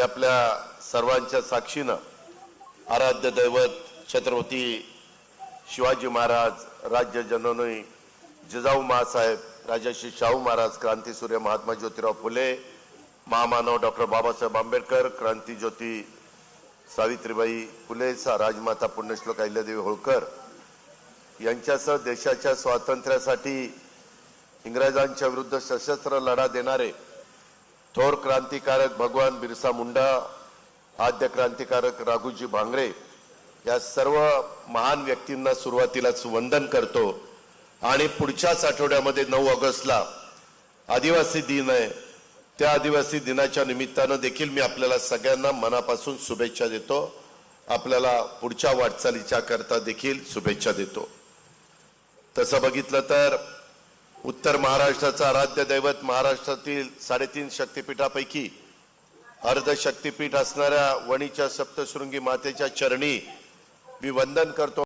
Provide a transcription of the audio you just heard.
आपल्या सर्वांच्या साक्षीनं आराध्य दैवत छत्रपती शिवाजी महाराज राज्य जननी जिजाऊ मासाहेब राजाश्री शाहू महाराज क्रांतीसूर्य महात्मा ज्योतिराव फुले महामानव डॉक्टर बाबासाहेब आंबेडकर क्रांतीज्योती सावित्रीबाई फुले सा राजमाता पुण्यश्लोक अहिल्यादेवी होळकर यांच्यासह देशाच्या स्वातंत्र्यासाठी इंग्रजांच्या विरुद्ध सशस्त्र लढा देणारे थोर क्रांतिकारक भगवान बिरसा मुंडा आद्य क्रांतिकारक राघुजी भांगरे या सर्व महान व्यक्तींना सुरुवातीलाच वंदन करतो आणि पुढच्याच आठवड्यामध्ये नऊ ऑगस्टला आदिवासी दिन आहे. त्या आदिवासी दिनाच्या निमित्तानं देखील मी आपल्याला सगळ्यांना मनापासून शुभेच्छा देतो. आपल्याला पुढच्या वाटचालीच्या करता देखील शुभेच्छा देतो. तसं बघितलं तर उत्तर महाराष्ट्राचं आराध्य दैवत महाराष्ट्रातील साडेतीन शक्तिपीठापैकी अर्ध शक्तिपीठ असणाऱ्या वणीच्या सप्तशृंगी मातेच्या चरणी मी वंदन करतो.